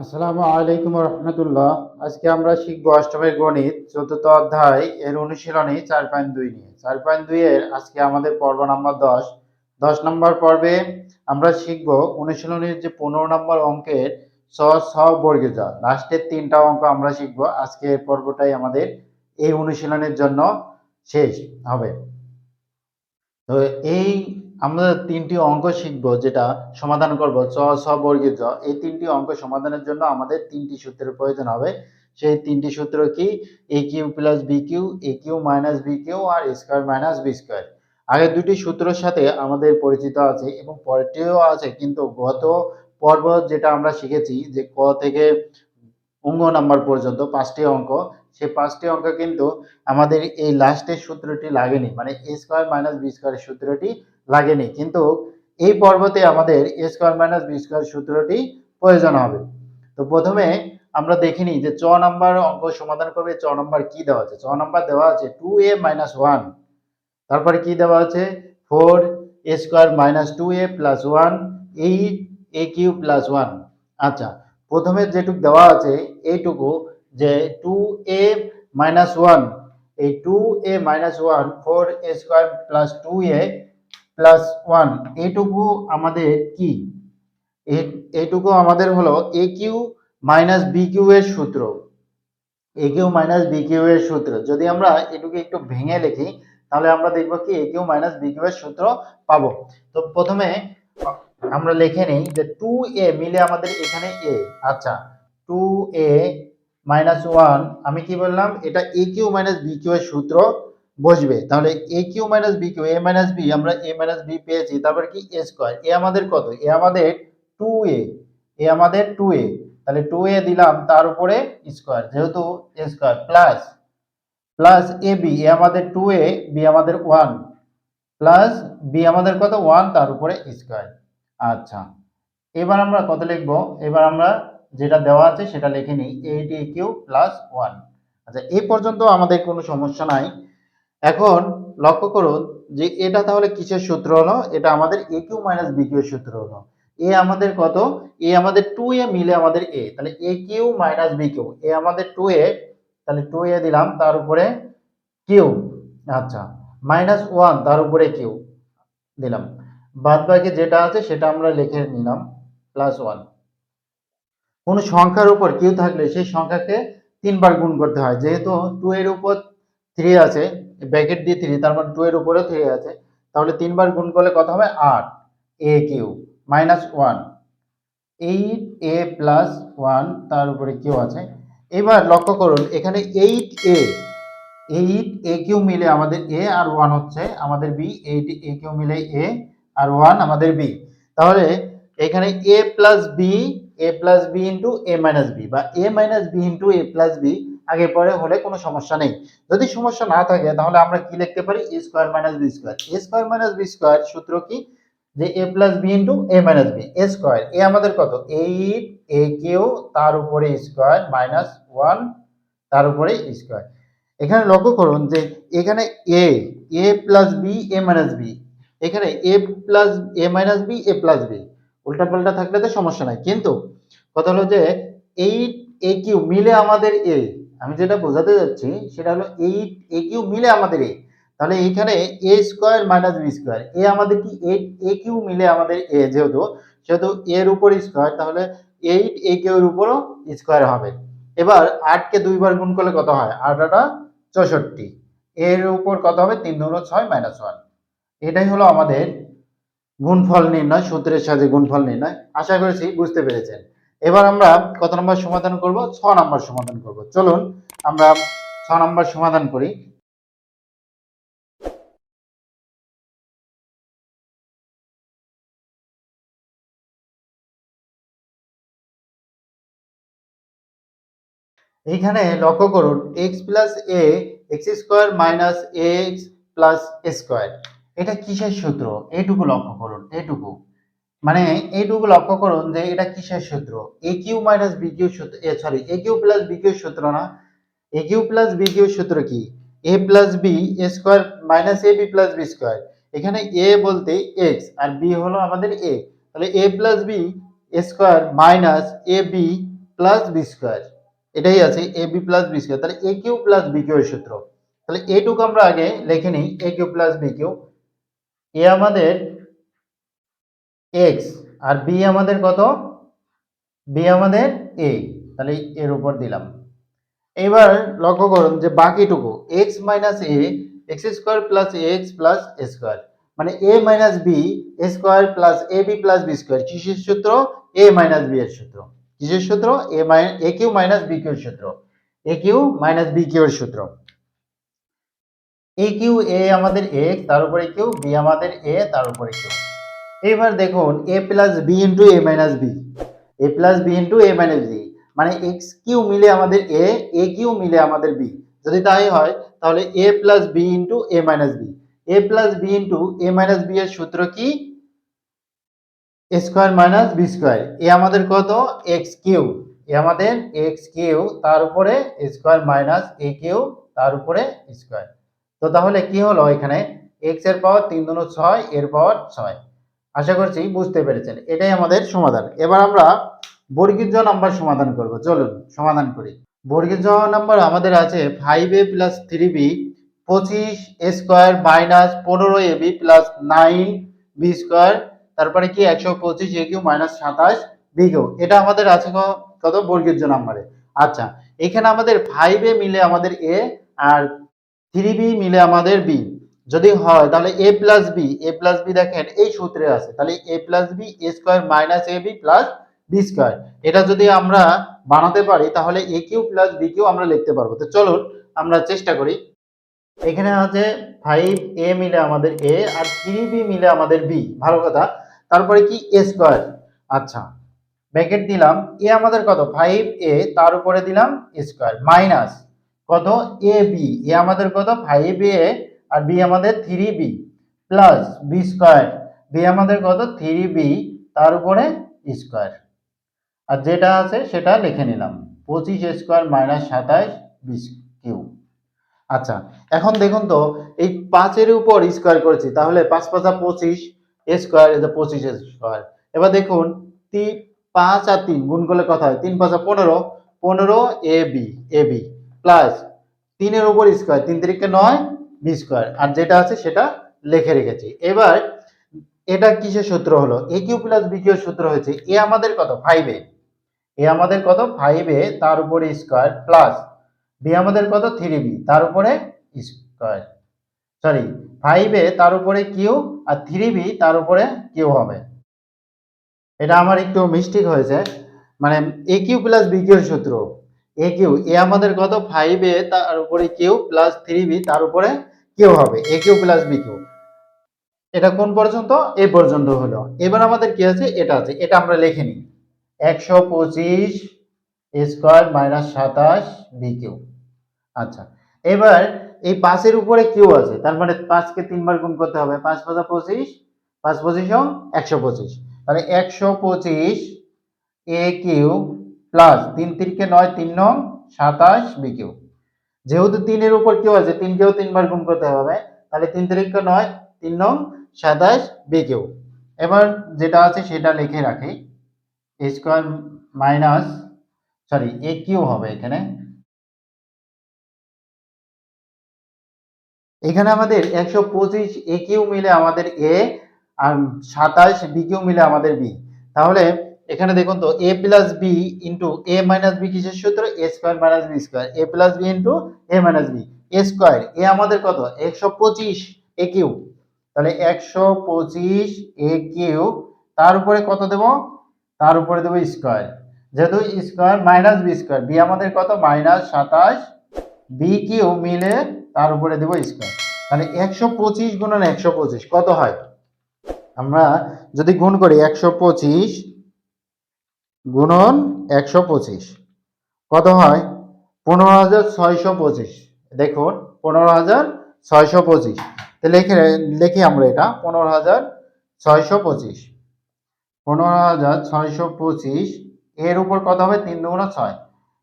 আসসালামু আলাইকুম রহমতুল্লাহ আজকে আমরা শিখব অষ্টমের গণিত, চতুর্থ অধ্যায়, এর অনুশীলনী চার পয়েন্ট দুই নিয়ে। চার পয়েন্ট দুই এর আজকে আমাদের পর্ব নাম্বার দশ। দশ নম্বর পর্বে আমরা শিখব অনুশীলনীর যে পনেরো নম্বর অঙ্কের ছ ছ বর্গে যা লাস্টের তিনটা অঙ্ক আমরা শিখব। আজকে এই পর্বটাই আমাদের এই অনুশীলনের জন্য শেষ হবে। তো এই আমরা তিনটি অঙ্ক শিখব, যেটা সমাধান করব, চ ছ বর্গের জ। এই তিনটি অঙ্ক সমাধানের জন্য আমাদের তিনটি সূত্রের প্রয়োজন হবে। সেই তিনটি সূত্র কি? A cube plus b cube a cube minus b cube R square minus b square. আগের দুটি সূত্রের সাথে আমাদের পরিচিত আছে এবং পরেরটিও আছে, কিন্তু গত পর্ব যেটা আমরা শিখেছি যে ক থেকে অঙ্গ নাম্বার পর্যন্ত পাঁচটি অঙ্ক, সেই পাঁচটি অঙ্ক কিন্তু আমাদের এই লাস্টের সূত্রটি লাগেনি। মানে এ স্কোয়ার মাইনাস বি স্কোয়ারের সূত্রটি লাগেনি। কিন্তু এই পর্বতে আমাদের a square minus b square সূত্রটি প্রয়োজন হবে। তো প্রথমে আমরা দেখিনি যে চ নাম্বার অঙ্ক সমাধান করবে, চ নাম্বার কি দেওয়া আছে? চ নাম্বার দেওয়া আছে টু এ মাইনাস ওয়ান তারপরে কি দেওয়া আছে? Four a square minus two a plus one eight a cube plus one আচ্ছা প্রথমে যেটুকু দেওয়া আছে এইটুকু যে টু এ মাইনাস ওয়ান এই two a minus one four a square plus two a plus one এইটুকু আমাদের কি? এ- এইটুকু আমাদের হলো a cube minus b cube এর সূত্র। A cube minus b cube এর সূত্র। যদি আমরা এটুকু একটু ভেঙে লিখি, তাহলে আমরা দেখব কি a cube minus b cube এর সূত্র পাবো। তো প্রথমে আমরা লিখে নিই যে টু এ মিলে আমাদের এখানে এ আচ্ছা টু এ মাইনাস ওয়ান আমি কি বললাম? এটা a cube minus b cube এর সূত্র বসবে। তাহলে a cube minus b cube a minus b আমরা এ মাইনাস বি পেয়েছি, তারপর কি এ স্কোয়ার? এ আমাদের কত? এ আমাদের টু এ এ আমাদের টু এ তাহলে টু এ দিলাম, তার উপরে স্কোয়ার, যেহেতু a square plus plus a b a আমাদের টু এ বি আমাদের ওয়ান প্লাস বি আমাদের কত? ওয়ান তার উপরে স্কোয়ার। আচ্ছা এবার আমরা কত লিখব? এবার আমরা যেটা দেওয়া আছে সেটা লিখে নিই eight a cube plus one আচ্ছা এ পর্যন্ত আমাদের কোনো সমস্যা নাই। এখন লক্ষ্য করুন যে এটা তাহলে কিসের সূত্র হলো? এটা আমাদের a cube minus b cube সূত্র হলো। এ আমাদের কত? এ আমাদের টু এ মিলে আমাদের এ তাহলে a cube minus b cube a আমাদের টু এ তাহলে টু এ দিলাম, তার উপরে কিউ আচ্ছা মাইনাস ওয়ান তার উপরে কিউ দিলাম। বাদ বাকি যেটা আছে সেটা আমরা লিখে নিলাম প্লাস ওয়ান কোনো সংখ্যার উপর কিউ থাকলে সেই সংখ্যাকে তিনবার গুণ করতে হয়। যেহেতু টু এর উপর থ্রি আছে ব্র্যাকেট দিয়ে থ্রি তার মানে টু এর উপরে থ্রি আছে। তাহলে তিনবার গুণ করলে কত হবে? আট। A cube minus one eight a plus one তার উপরে কিউ আছে। এবার লক্ষ্য করুন, এখানে eight a eight a cube মিলে আমাদের এ আর ওয়ান হচ্ছে, আমাদের বি এইট এ কিউ মিলে এ আর ওয়ান আমাদের বি তাহলে এখানে a plus b a plus b into a minus b বা a minus b into a plus b আগে পরে হলে কোনো সমস্যা নেই। যদি সমস্যা না থাকে, তাহলে আমরা কি লিখতে পারি? A square minus b square a square minus b square সূত্র কি? যে a plus b into a minus b a square a আমাদের কত? এইট এ কিউ তার উপরে স্কোয়ার মাইনাস ওয়ান তার উপরে স্কোয়ার এখানে লক্ষ্য করুন যে এখানে a a plus b a minus b এখানে a plus a minus b a plus b উল্টা পাল্টা থাকলে তো সমস্যা নাই। কিন্তু কথা হলো যে এইট এ কিউ মিলে আমাদের এ যেটা বোঝাতে যাচ্ছি সেটা হলো এইট এ কিউ মিলে আমাদের এ। তাহলে এইখানে a square minus b square, a আমাদের কি এইট এ কিউ মিলে আমাদের এ যেহেতু, সেহেতু এর উপর স্কোয়ার, তাহলে এইট এ কিউ এর উপরও স্কোয়ার হবে। এবার আটকে দুইবার গুণ করলে কত হয়? আট আটা চৌষট্টি। এর উপর কত হবে? তিন দুগুণ ছয় মাইনাস ওয়ান। এটাই হলো আমাদের গুণফল নির্ণয়, সূত্রের সাথে গুণফল নির্ণয়। আশা করেছি বুঝতে পেরেছেন। এবার আমরা কত নম্বর সমাধান করব? ছ নম্বর সমাধান করব। চলুন, আমরা ছ নম্বর সমাধান করি। এইখানে লক্ষ্য করুন x plus a x square minus x plus square এটা কিসের সূত্র? এইটুকু লক্ষ্য করুন এইটুকু মানে এইটুকু লক্ষ্য করুন যে এটা কিসের সূত্র? A cube minus b cube সূত্র sorry a cube plus b cube সূত্র না। A cube plus b cube সূত্র কি? A plus b a square minus a b plus b square এখানে এ বলতে এক্স আর বি হলো আমাদের এ তাহলে a plus b a square minus a b plus b square এটাই আছে a b plus b square তাহলে a cube plus b cube সূত্র। তাহলে এটুকু আমরা আগে লিখে নিই a cube plus b cube a আমাদের এক্স আর বি আমাদের কত? বি আমাদের এ তাহলে এর উপর দিলাম। এবার লক্ষ্য করুন যে বাকিটুকু X minus A X square plus X plus A square মানে A minus B A square plus A B plus B square কিসের সূত্র? এ মাইনাস বি এর সূত্র। কিসের সূত্র? A minus A Q minus B কিউর সূত্র। এ কিউ মাইনাস বি কিউর সূত্র। এ কিউ এ আমাদের এক্স তার উপরে কিউ বি আমাদের এ তার উপরে কিউ এবার দেখুন a plus b into a minus b a plus b into a minus b মানে এক্স কিউ মিলে আমাদের এ এ কিউ মিলে আমাদের বি যদি তাই হয়, তাহলে a plus b into a minus b a plus b into a minus b এর সূত্র কি? Square minus b square a আমাদের কত? X Q. এ আমাদের এক্স কিউ, তার উপরে স্কোয়ার মাইনাস এ কিউ, তার উপরে স্কোয়ার তো তাহলে কি হলো এখানে? এক্সের পাওয়ার তিন দুনো ছয়, এর পাওয়ার ছয়। আশা করছি বুঝতে পেরেছেন। এটাই আমাদের সমাধান। এবার আমরা বর্গীয় নাম্বার সমাধান করব। চলুন, সমাধান করি। বর্গীয় নাম্বার আমাদের আছে five a plus three b পঁচিশ স্কোয়ার মাইনাস পনেরো a b plus nine b square তারপরে কি একশো পঁচিশ এ কিউ মাইনাস সাতাশ বি কিউ এটা আমাদের আছে কত? বর্গীয় নাম্বারে। আচ্ছা এখানে আমাদের ফাইভ এ মিলে আমাদের এ আর থ্রি বি মিলে আমাদের বি যদি হয়, তাহলে a plus b a plus b দেখেন, এই সূত্রে আছে। তাহলে a plus b a square minus a b plus b square এটা যদি আমরা বানাতে পারি, তাহলে a cube plus b cube আমরা লিখতে পারব। তো চলুন, আমরা চেষ্টা করি। এখানে আছে ফাইভ এ মিলে আমাদের এ আর থ্রি বি মিলে আমাদের বি ভালো কথা। তারপরে কি? এ স্কোয়ার আচ্ছা ব্র্যাকেট দিলাম। এ আমাদের কত? ফাইভ এ তার উপরে দিলাম স্কোয়ার মাইনাস কত? এ বি এ আমাদের কত? ফাইভ এ আর বি আমাদের three b plus b square b আমাদের কত? থ্রি বি তার উপরে স্কোয়ার আর যেটা আছে সেটা লিখে নিলাম। পঁচিশ স্কোয়ার মাইনাস সাতাশ বি কিউ আচ্ছা এখন দেখুন তো, এই পাঁচের উপর স্কোয়ার করেছি, তাহলে পাঁচ পাঁচা পঁচিশ স্কোয়ার এটা পঁচিশ স্কোয়ার এবার দেখুন, তিন, পাঁচ আর তিন গুণ করলে কথা হয়? তিন পাঁচা পনেরো পনেরো a b a b plus তিনের উপর স্কোয়ার তিন তিরিকে নয় বি স্কোয়ার আর যেটা আছে সেটা লিখে রেখেছি। এবার, এটা কিসের সূত্র হলো? A cube plus b cube সূত্র হয়েছে এ আমাদের কত? ফাইভ এ আমাদের কত? ফাইভ তার উপরে স্কোয়ার প্লাস বি আমাদের কত? থ্রি বি তার উপরে স্কোয়ার সরি ফাইভ তার উপরে কিউ, আর থ্রি বি তার উপরে কিউ হবে। এটা আমার একটু মিস্টেক হয়েছে। মানে এ কিউ প্লাস বি কিউর সূত্র। এ কিউ, এ আমাদের কত? ফাইভ এ তার উপরে কিউ প্লাস থ্রি বি তার উপরে কিউ হবে। A cube plus b cube. এটা কোন পর্যন্ত? এ পর্যন্ত হলো। এবার আমাদের কি আছে? এটা আছে। এটা আমরা লিখে নিই। একশো পঁচিশ স্কোয়ার মাইনাস সাতাশ বি কিউ। আচ্ছা এবার এই পাঁচের উপরে কিউ আছে। তার মানে পাঁচকে তিনবার গুণ করতে হবে। পাঁচ পাঁচা পঁচিশ, পাঁচ পঁচিশ একশো পঁচিশ। তাহলে একশো পঁচিশ এ কিউ প্লাস তিন তিনকে নয়, তিন নং, সাতাশ বি কিউ যেহেতু তিনের উপর কেউ আছে, তিনকেও তিনবার গুণ করতে হবে। তাহলে তিন তিরিকে নয়, তিন নং, সাতাশ বি কিউ এবার যেটা আছে সেটা লিখে রাখি। Square minus sorry a cube হবে এখানে। এখানে আমাদের একশো পঁচিশ এ কিউ মিলে আমাদের এ আর সাতাশ বি কিউ মিলে আমাদের বি তাহলে এখানে দেখুন তো a plus b into a minus b কিসের সূত্র? A square minus b square a plus b into a minus b a square a আমাদের কত? একশো পঁচিশ এ কিউ তাহলে একশো পঁচিশ এ কিউ তার উপরে কত দেব? তার উপরে দেবো স্কোয়ার যেহেতু square minus b square b আমাদের কত? মাইনাস সাতাশ বি কিউ মিলে তার উপরে দেবো স্কোয়ার তাহলে একশো পঁচিশ গুণন একশো পঁচিশ, কত হয়? আমরা যদি গুণ করি একশো পঁচিশ গুণন একশো পঁচিশ। কত হয়? পনেরো হাজার ছয়শো পঁচিশ। দেখুন, পনেরো হাজার ছয়শো পঁচিশ। তো লিখে লিখি আমরা এটা, পনেরো হাজার ছয়শো পঁচিশ। পনেরো হাজার ছয়শো পঁচিশ, এর উপর কত হবে? তিন দুগুণ ছয়।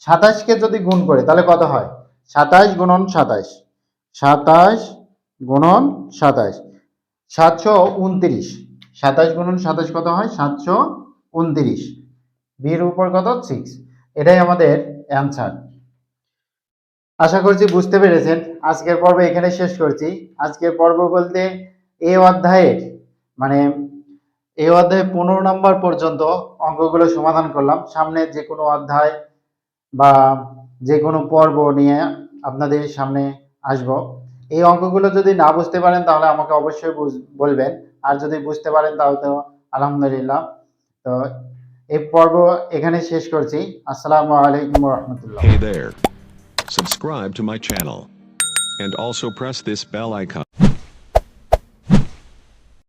সাতাশকে যদি গুণ করে, তাহলে কত হয়? সাতাশ গুণন সাতাশ। সাতাশ গুণন সাতাশ। সাতশো উনত্রিশ। সাতাশ গুণন সাতাশ কত হয়? সাতশো উনত্রিশ। বির উপর কত? সিক্স এটাই আমাদের অ্যান্সার আশা করছি বুঝতে পেরেছেন। আজকের পর্ব এখানে শেষ করছি। আজকের পর্ব বলতে এই অধ্যায়ের মানে এই অধ্যায়ে পনেরো নম্বর পর্যন্ত অঙ্কগুলো সমাধান করলাম। সামনে যে কোনো অধ্যায় বা যে কোনো পর্ব নিয়ে আপনাদের সামনে আসব। এই অঙ্কগুলো যদি না বুঝতে পারেন তাহলে আমাকে অবশ্যই বলবেন। আর যদি বুঝতে পারেন তাহলে তো আলহামদুলিল্লাহ। তো এই পর্ব এখানে শেষ করছি আসসালামু আলাইকুম রহমতুল্লাহ Hey there. Subscribe to my channel. And also press this bell icon.